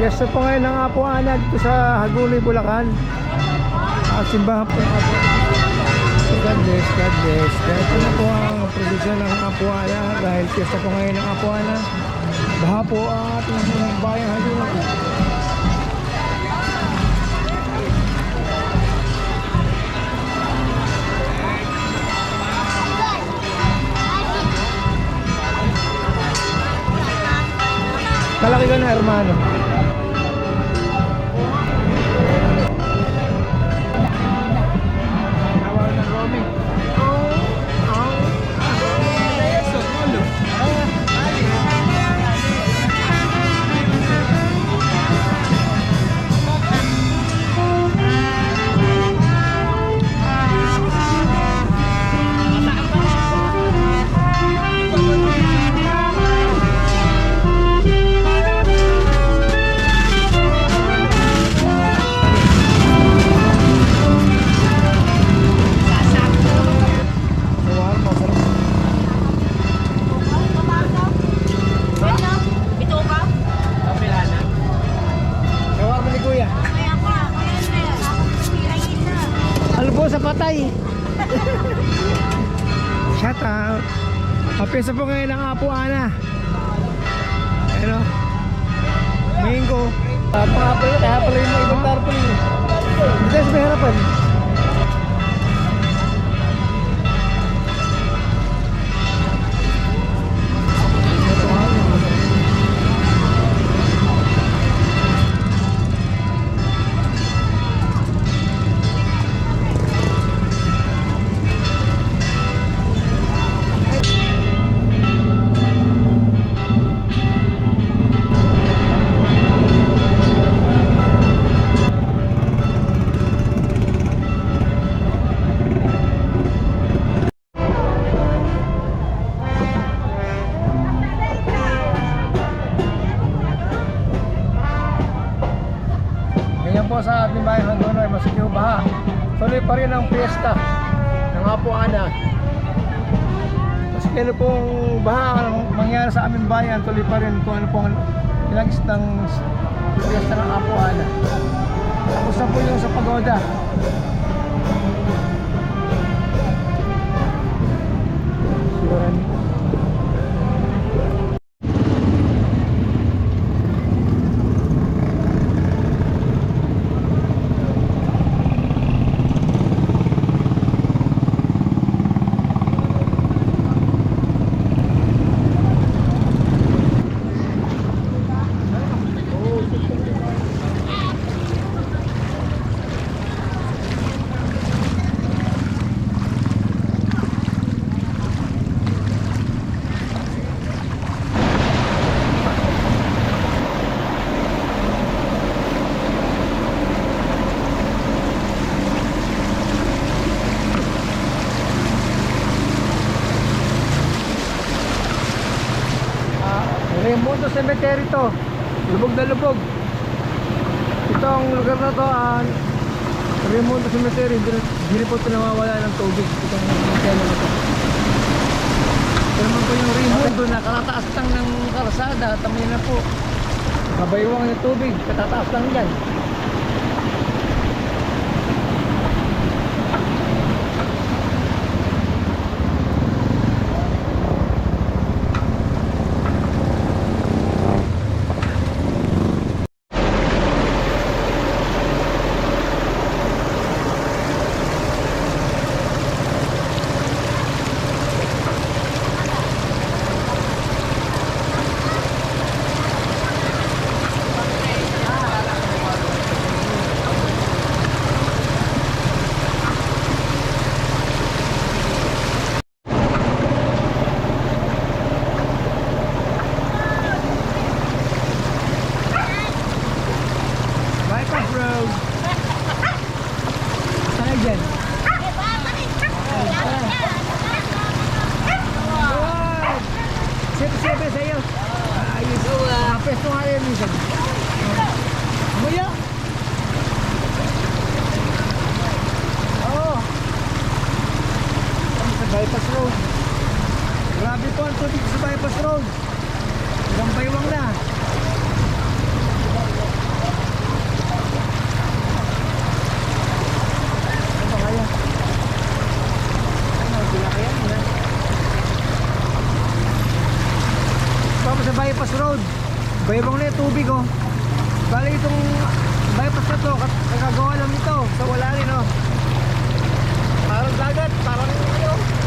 Yes po ngayon ng Apuana dito sa Hagunoy, Bulacan. Ah, simbahan po ng Apuana. God bless, God bless. Kaya ito na po ang produsyon ng Apuana dahil piyesta po ngayon ng Apuana. Baha po ang ating bayang Hagunoy. Kalaki ka na, hermano. Kapesa po ngayon ang Apo Ana. Ano? Mingo. Mga pala, kaya pala yung ibang tarpaulin. Hindi sa may harapan. Tuloy pa rin ang piyesta ng Apo Ana. Kasi kano pong baha ang mangyari sa aming bayan, tuloy pa rin kung ano pong ilagis ng piyesta ng Apo Ana. Tapos na po yung sa pagoda. Siguro Ah, Raimundo Cemetery to. Lubog na lubog. Itong lugar na to, ah, Raimundo Cemetery, hindi po ito nawawala ng tubig. Itong cemetery na to. Ito po yung Raimundo na karataas lang ng karsada. Tamay na po. Kabaywang ng tubig, katataas lang yan. siyempre sa'yo. Ah, ayos. Ah, Apesto nga yan minsan. Amaya. Ah. Oo. Kami sa bypass road. Grabe po ang tubig sa bypass road. Ilang baywang na. Kuya Bang na tubig oh. Bali itong bypass na to, kagagawa lang ito. So wala rin oh. Parang dagat, parang ano